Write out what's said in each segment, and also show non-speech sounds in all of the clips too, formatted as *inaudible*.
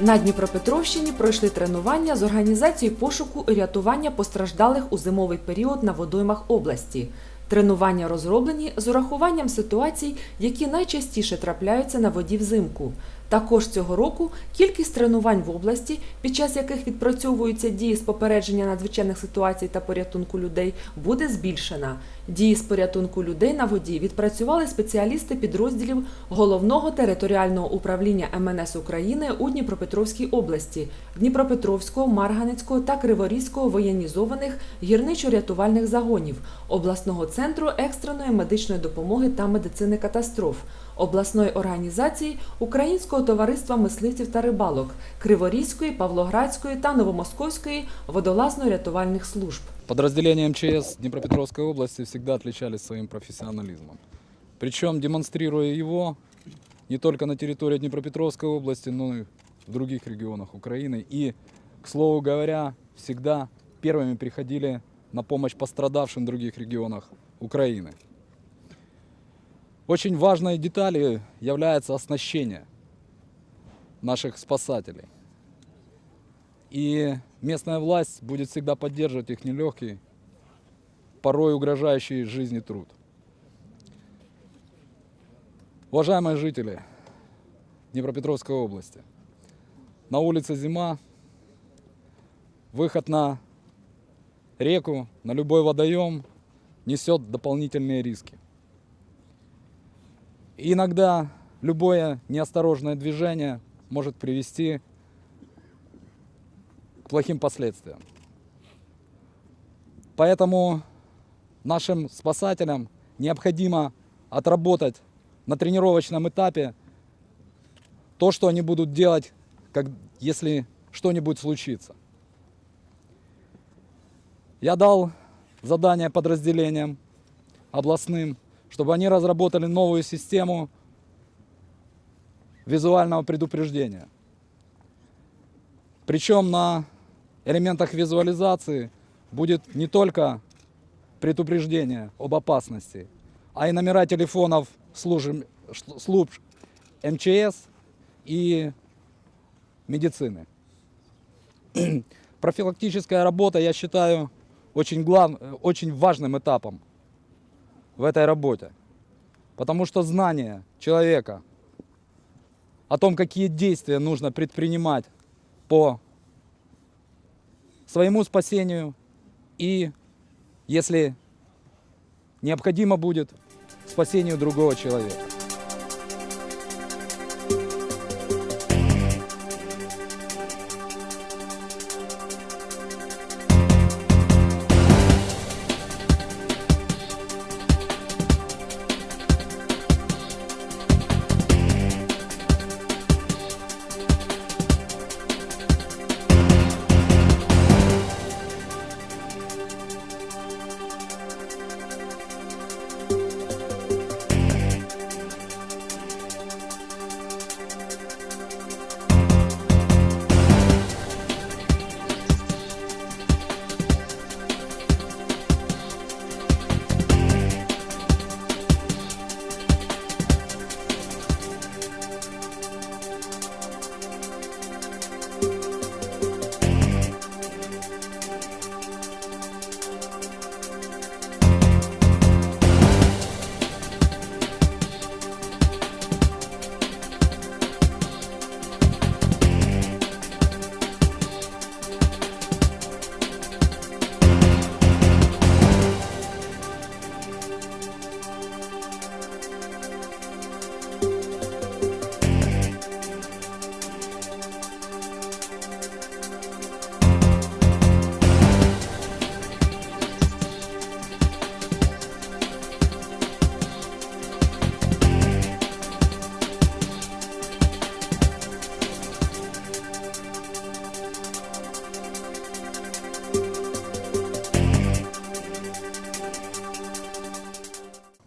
На Дніпропетровщині пройшли тренування з організації пошуку і рятування постраждалих у зимовий період на водоймах області. Тренування розроблені з урахуванням ситуацій, які найчастіше трапляються на воді взимку. Також цього року кількість тренувань в області, під час яких відпрацьовуються дії з попередження надзвичайних ситуацій та порятунку людей, буде збільшена. Дії з порятунку людей на воді відпрацювали спеціалісти підрозділів головного територіального управління МНС України у Дніпропетровській області, Дніпропетровського, Марганецького та Криворізького воєнізованих гірничо-рятувальних загонів, обласного центру екстреної медичної допомоги та медицини катастроф, обласної організації Українського товариства мисливців та рибалок, Криворізької, Павлоградської та Новомосковської водолазно-рятувальних служб. Подразделения МЧС Днепропетровской области всегда отличались своим профессионализмом. Причем демонстрируя его не только на территории Днепропетровской области, но и в других регионах Украины. И, к слову говоря, всегда первыми приходили на помощь пострадавшим в других регионах Украины. Очень важной деталью является оснащение наших спасателей. И местная власть будет всегда поддерживать их нелегкий, порой угрожающий жизни труд. Уважаемые жители Днепропетровской области, на улице зима, выход на реку, на любой водоем несет дополнительные риски. Иногда любое неосторожное движение может привести к плохим последствиям. Поэтому нашим спасателям необходимо отработать на тренировочном этапе то, что они будут делать, как, если что-нибудь случится. Я дал задание подразделениям областным, чтобы они разработали новую систему визуального предупреждения. Причем на элементах визуализации будет не только предупреждение об опасности, а и номера телефонов служб, служб МЧС и медицины. *clears throat* Профилактическая работа, я считаю, очень, глав, очень важным этапом в этой работе. Потому что знание человека о том, какие действия нужно предпринимать по своему спасению и, если необходимо будет, спасению другого человека.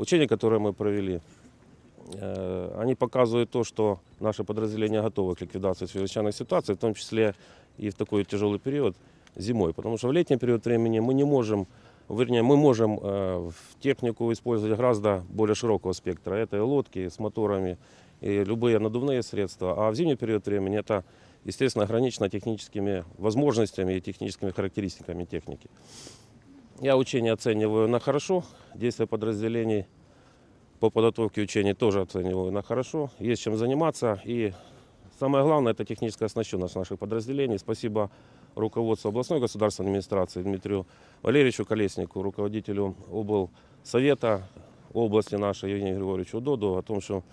Учения, которые мы провели, э, они показывают то, что наши подразделения готовы к ликвидации чрезвычайных ситуаций, в том числе и в такой тяжелый период зимой. Потому что в летний период времени мы не можем, вернее, мы можем э, в технику использовать гораздо более широкого спектра. Это и лодки с моторами, и любые надувные средства. А в зимний период времени это естественно, ограничено техническими возможностями и техническими характеристиками техники. Я учения оцениваю на хорошо, действия подразделений по подготовке учений тоже оцениваю на хорошо. Есть чем заниматься. И самое главное, это техническая оснащенность наших подразделений. Спасибо руководству областной государственной администрации Дмитрию Валерьевичу Колеснику, руководителю облсовета области нашей Евгению Григорьевичу Доду о том, что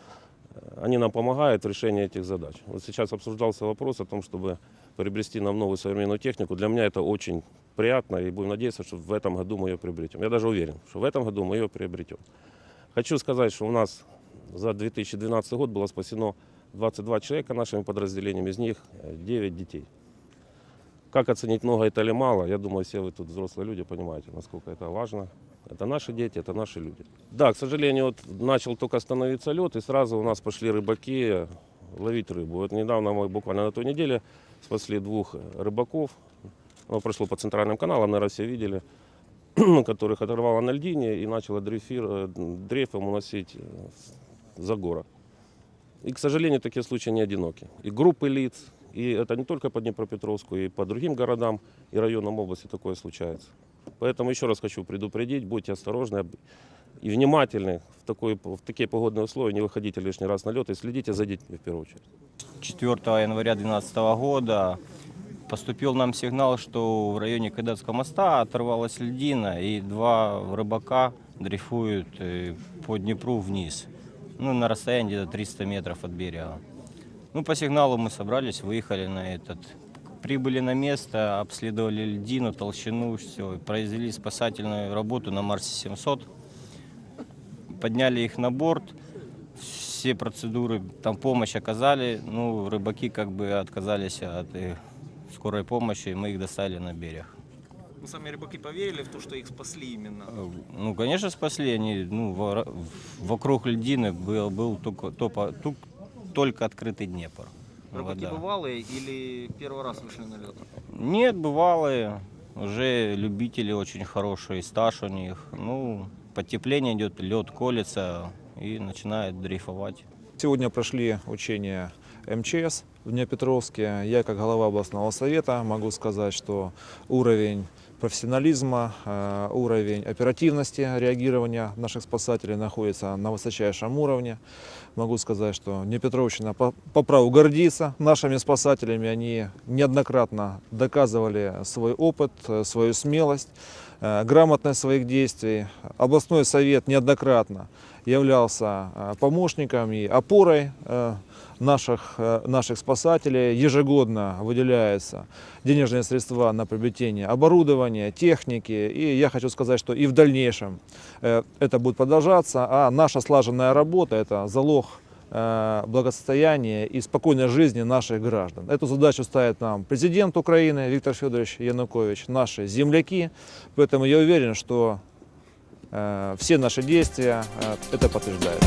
э, они нам помогают в решении этих задач. Вот сейчас обсуждался вопрос о том, чтобы приобрести нам новую современную технику. Для меня это очень приятно и будем надеяться, что в этом году мы ее приобретем. Я даже уверен, что в этом году мы ее приобретем. Хочу сказать, что у нас за 2012 год было спасено 22 человека нашими подразделениями, из них э, 9 детей. Как оценить много это или мало, я думаю, все вы тут взрослые люди понимаете, насколько это важно. Это наши дети, это наши люди. Да, к сожалению, вот начал только становиться лед, и сразу у нас пошли рыбаки ловить рыбу. Вот недавно мы буквально на той неделе спасли двух рыбаков. Оно прошло по центральным каналам, наверное, все видели, *clears throat* которых оторвало на льдине и начало дрейфир, э, дрейфом уносить э, за город. И, к сожалению, такие случаи не одиноки. И группы лиц, и это не только по Днепропетровску, и по другим городам и районам области такое случается. Поэтому еще раз хочу предупредить, будьте осторожны и внимательны в, такой, в такие погодные условия, не выходите лишний раз на лед и следите за детьми в первую очередь. 4 января 2012 года поступил нам сигнал, что в районе Кадетского моста оторвалась льдина, и два рыбака дрейфуют э, по Днепру вниз, ну, на расстоянии где-то 300 метров от берега. Ну, по сигналу мы собрались, выехали на этот. Прибыли на место, обследовали льдину, толщину, все, произвели спасательную работу на Марсе 700, подняли их на борт, все процедуры, там помощь оказали, ну, рыбаки как бы отказались от э, скорой помощи, и мы их достали на берег. Ну, сами рыбаки поверили в то, что их спасли именно. Э, Ну, конечно, спасли они, ну, во- вокруг льдины был, был только, топо- тук- только открытый Днепр. Рыбаки Вода. бывалые или первый раз вышли на лед? Нет, бывалые, уже любители очень хороший стаж у них. Ну, потепление идет, лед колется и начинает дрейфовать. Сегодня прошли учения МЧС в Днепропетровске. Я, как глава областного совета, могу сказать, что уровень профессионализма, э, уровень оперативности реагирования наших спасателей находится на высочайшем уровне. Могу сказать, что Днепропетровщина по, по праву гордится нашими спасателями. Они неоднократно доказывали свой опыт, э, свою смелость, э, грамотность своих действий. Областной совет неоднократно являлся э, помощником и опорой э, наших, э, наших спасателей. Ежегодно выделяются денежные средства на приобретение оборудования, техники. И я хочу сказать, что и в дальнейшем это будет продолжаться. А наша слаженная работа – это залог благосостояния и спокойной жизни наших граждан. Эту задачу ставит нам президент Украины Виктор Федорович Янукович, наши земляки. Поэтому я уверен, что все наши действия э, это подтверждают.